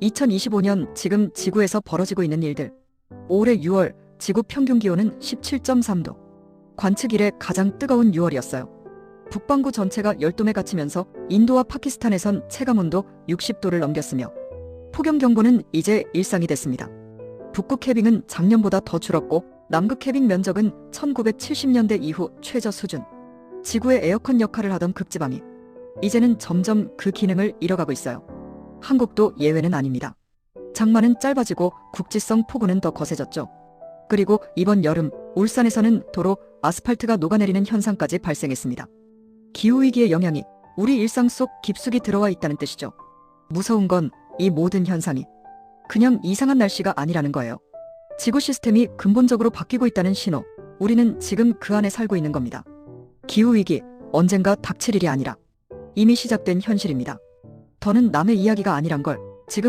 2025년 지금 지구에서 벌어지고 있는 일들. 올해 6월 지구 평균 기온은 17.3도. 관측 이래 가장 뜨거운 6월이었어요. 북반구 전체가 열돔에 갇히면서 인도와 파키스탄에선 체감온도 60도를 넘겼으며 폭염 경보는 이제 일상이 됐습니다. 북극 해빙은 작년보다 더 줄었고 남극 해빙 면적은 1970년대 이후 최저 수준. 지구의 에어컨 역할을 하던 극지방이 이제는 점점 그 기능을 잃어가고 있어요. 한국도 예외는 아닙니다. 장마는 짧아지고 국지성 폭우는 더 거세졌죠. 그리고 이번 여름 울산에서는 도로 아스팔트가 녹아내리는 현상까지 발생했습니다. 기후위기의 영향이 우리 일상 속 깊숙이 들어와 있다는 뜻이죠. 무서운 건 이 모든 현상이 그냥 이상한 날씨가 아니라는 거예요. 지구 시스템이 근본적으로 바뀌고 있다는 신호. 우리는 지금 그 안에 살고 있는 겁니다. 기후위기 언젠가 닥칠 일이 아니라 이미 시작된 현실입니다. 더는 남의 이야기가 아니란 걸. 지금